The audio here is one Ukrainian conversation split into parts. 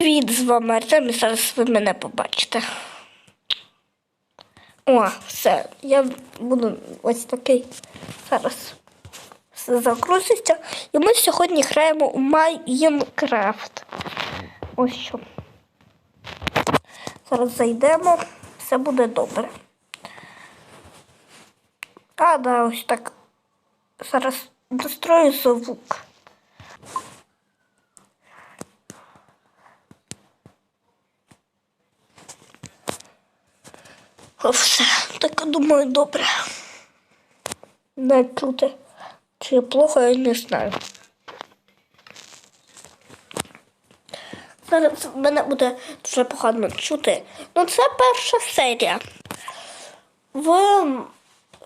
Привіт, з вами Артем, і зараз ви мене побачите. О, все, я буду ось такий зараз. Все закрутиться. І ми сьогодні граємо у Майнкрафт. Ось що. Зараз зайдемо, все буде добре. А, да, ось так. Зараз дострою звук. Все, так думаю, добре. Не чути. Чи плохо, я не знаю. Зараз мене буде дуже погано чути. Ну, це перша серія. В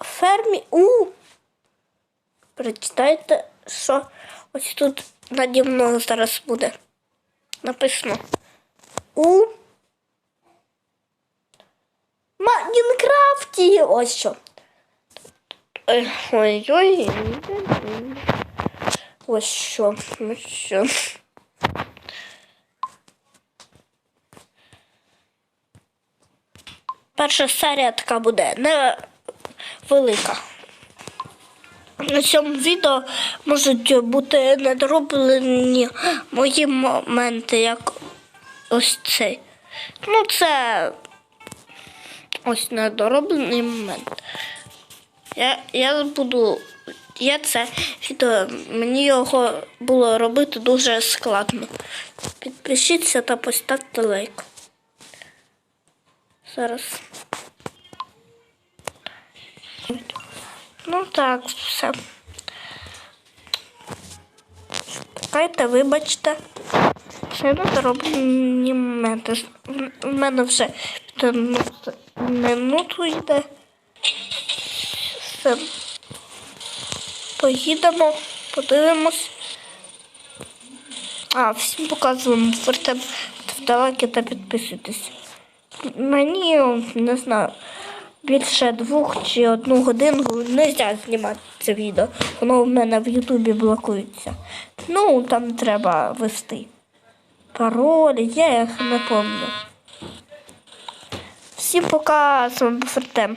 фермі у. Прочитайте, що ось тут наді мною зараз буде написано. У Майнкрафті. Ось що. Е, Ой-ой. Ось що. Ось що. Перша серія така буде не велика. На цьому відео можуть бути недороблені мої моменти, як ось цей. Ну, це ось недороблений момент. Я, я буду. Я це відео, мені його було робити дуже складно. Підпишіться та поставте лайк. Зараз. Ну так, все. Чекайте, вибачте. Ще недороблені моменти. У мене вже 15 минуту йде. Все. Поїдемо, подивимось. А, всім показуємо фортем лайки та підписуйтесь. Мені не знаю. Більше двох чи одну годину не можна знімати це відео. Воно в мене в Ютубі блокується. Ну, там треба ввести пароль, я їх не пам'ятаю. Всім пока, з вами був Артем.